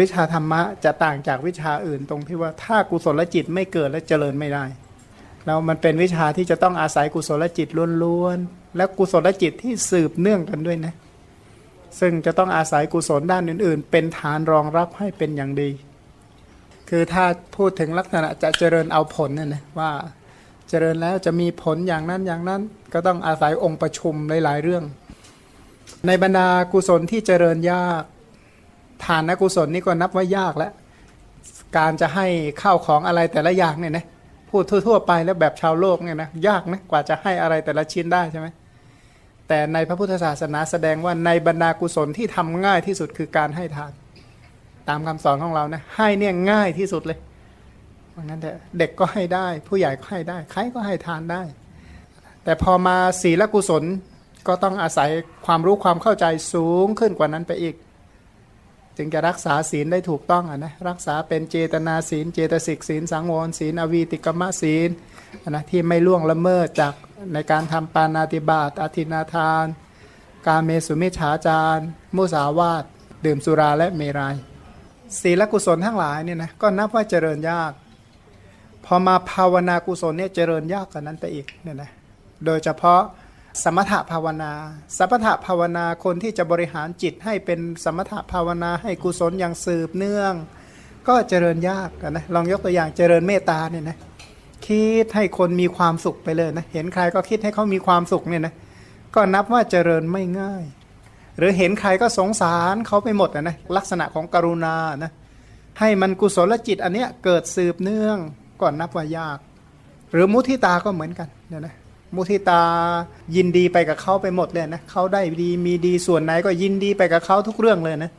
วิชาธรรมะจะต่างจากวิชาอื่นตรงที่ว่าถ้ากุศลจิตไม่เกิดและเจริญไม่ได้ แล้วมันเป็นวิชาที่จะต้องอาศัยกุศลจิตล้วนๆและกุศลจิตที่สืบเนื่องกันด้วยนะซึ่งจะต้องอาศัยกุศลด้านอื่น ๆ เป็นฐานรองรับให้เป็นอย่างดี คือถ้าพูดถึงลักษณะจะเจริญเอาผลเนี่ยนะว่าเจริญแล้วจะมีผลอย่างนั้นอย่างนั้น ก็ต้องอาศัยองค์ประชุมหลาย ๆ เรื่อง ในบรรดากุศลที่เจริญยาก ทานกุศลนี่ก็นับว่ายากแล้ว การจะให้ข้าวของอะไรแต่ละอย่างเนี่ยนะพูดทั่ว ๆ ไปแล้วแบบชาวโลกเนี่ยนะยากนะกว่าจะให้อะไรแต่ละชิ้นได้ใช่ไหมแต่ในพระพุทธศาสนาแสดงว่าในบรรดากุศลที่ทำง่ายที่สุดคือการให้ทาน ตามคำสอนของเรานะให้เนี่ยง่ายที่สุดเลยเพราะงั้นแต่เด็กก็ให้ได้ ผู้ใหญ่ก็ให้ได้ ใครก็ให้ทานได้ แต่พอมาศีลกุศลก็ต้องอาศัยความรู้ความเข้าใจสูงขึ้นกว่านั้นไปอีก จึงจะรักษาศีลได้ถูกต้องอะนะรักษาเป็นเจตนาศีล เจตสิกศีล สังวรศีล อวีติกรรมศีลนะที่ไม่ล่วงละเมิดจากในการทำปานาติบาตอาทินาทาน การเมสุมิฉาจารมุสาวาทดื่มสุราและเมรยัยศีลกุศลทั้งหลายเนี่ยนะก็นับว่าเจริญยาก พอมาภาวนากุศลเนี่ยเจริญยากกว่านั้นไปอีกเนี่ยนะโดยเฉพาะ สมถภาวนา สมถภาวนาคนที่จะบริหารจิตให้เป็นสมถภาวนาให้กุศลอย่างสืบเนื่อง ก็เจริญยากนะลองยกตัวอย่างเจริญเมตตาเนี่ยนะคิดให้คนมีความสุขไปเลยนะเห็นใครก็คิดให้เขามีความสุขเนี่ยนะก็นับว่าเจริญไม่ง่าย หรือเห็นใครก็สงสารเขาไปหมดอะนะลักษณะของกรุณานะให้มันกุศลจิตอันเนี้ยเกิดสืบเนื่องก่อนนับว่ายาก หรือมุทิตาก็เหมือนกันเนี่ยนะ มุทิตายินดีไปกับเขาไปหมดเลยนะเขาได้ดีมีดีส่วนไหนก็ยินดีไปกับเขาทุกเรื่องเลยนะ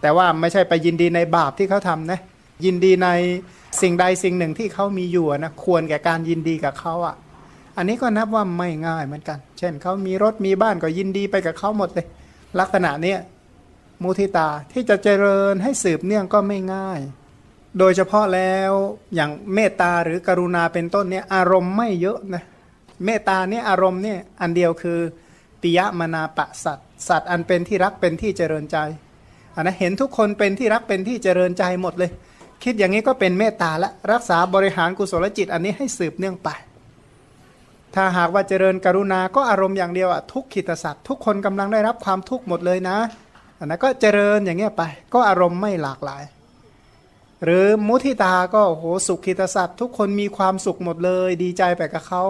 แต่ว่าไม่ใช่ไปยินดีในบาปที่เขาทำนะยินดีในสิ่งใดสิ่งหนึ่งที่เขามีอยู่นะควรแก่การยินดีกับเขาอะ อันนี้ก็นับว่าไม่ง่ายเหมือนกัน เช่นเขามีรถมีบ้านก็ยินดีไปกับเขาหมดเลย ลักษณะเนี้ยมุทิตาที่จะเจริญให้สืบเนื่องก็ไม่ง่าย โดยเฉพาะแล้วอย่างเมตตาหรือกรุณาเป็นต้นเนี่ยอารมณ์ไม่เยอะนะ เมตตาเนี่ยอารมณ์เนี่ยอันเดียวคือปิยมนาปะสัตสัตว์อันเป็นที่รักเป็นที่เจริญใจอันนะเห็นทุกคนเป็นที่รักเป็นที่เจริญใจหมดเลย คิดอย่างนี้ก็เป็นเมตตาละรักษาบริหารกุศลจิตอันนี้ให้สืบเนื่องไป ถ้าหากว่าเจริญกรุณาก็อารมณ์อย่างเดียวอะทุกขิตสัตว์ทุกคนกำลังได้รับความทุกข์หมดเลยนะอันนั้นก็เจริญอย่างเงี้ยไป ก็อารมณ์ไม่หลากหลาย หรือมุทิตาก็โหสุขิตสัตว์ทุกคนมีความสุขหมดเลย ดีใจไปกับเขา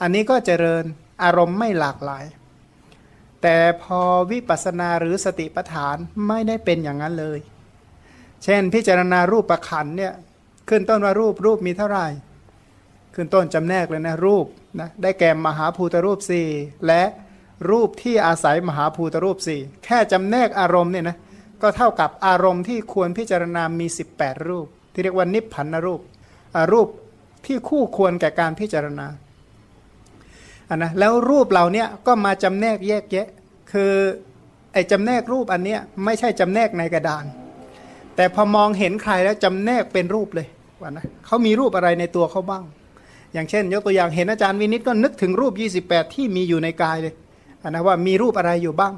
อันนี้ก็เจริญอารมณ์ไม่หลากหลาย แต่พอวิปัสสนาหรือสติปัฏฐานไม่ได้เป็นอย่างนั้นเลย เช่นพิจารณารูปประขันเนี่ยขึ้นต้นว่ารูปรูปมีเท่าไหร่ขึ้นต้นจำแนกเลยนะรูปนะได้แก่มหาภูตรูปสี่และรูปที่อาศัยมหาภูตรูปสี่แค่จำแนกอารมณ์เนี่ยนะก็เท่ากับอารมณ์ที่ควรพิจารณามี 18 รูป ที่เรียกว่านิพพันรูปรูปที่คู่ควรแก่การพิจารณา นนะแล้วรูปเราเนี่ยก็มาจำแนกแยกแยะ คือไอ้จำแนกรูปอันเนี้ยไม่ใช่จำแนกในกระดาน แต่พอมองเห็นใครแล้วจำแนกเป็นรูปเลยว่านะเขามีรูปอะไรในตัวเขาบ้าง อย่างเช่น ยกตัวอย่างเห็นอาจารย์วินิตก็นึกถึงรูป 28 ที่มีอยู่ในกายเลยอันนะว่ามีรูปอะไรอยู่บ้าง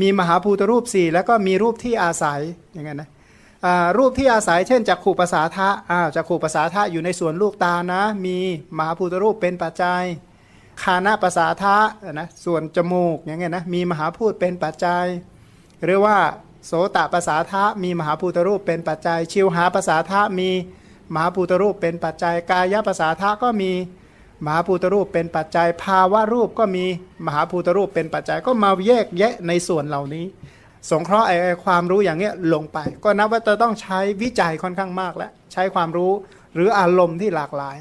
มีมหาภูตรูปสี่แล้วก็มีรูปที่อาศัยอย่างนั้นนะรูปที่อาศัยเช่นจักขู่ภาษาทะจักขู่ภาษาทะอยู่ในส่วนลูกตานะ มีมหาภูตรูปเป็นปัจจัย คานาภาษาทะนะส่วนจมูกอย่างเงี้ยนะมีมหาพูดเป็นปัจจัย หรือว่าโสตภาษาทะมีมหาภูตรูปเป็นปัจจัย ชิวหาภาษาทะมีมหาภูตรูปเป็นปัจจัย กายภาษาทะก็มีมหาภูตรูปเป็นปัจจัย ภาวะรูปก็มีมหาภูตรูปเป็นปัจจัย ก็มาแยกแยะในส่วนเหล่านี้ สงเคราะห์ไอ้ความรู้อย่างเงี้ยลงไป ก็นับว่าจะต้องใช้วิจัยค่อนข้างมากแล้วใช้ความรู้หรืออารมณ์ที่หลากหลาย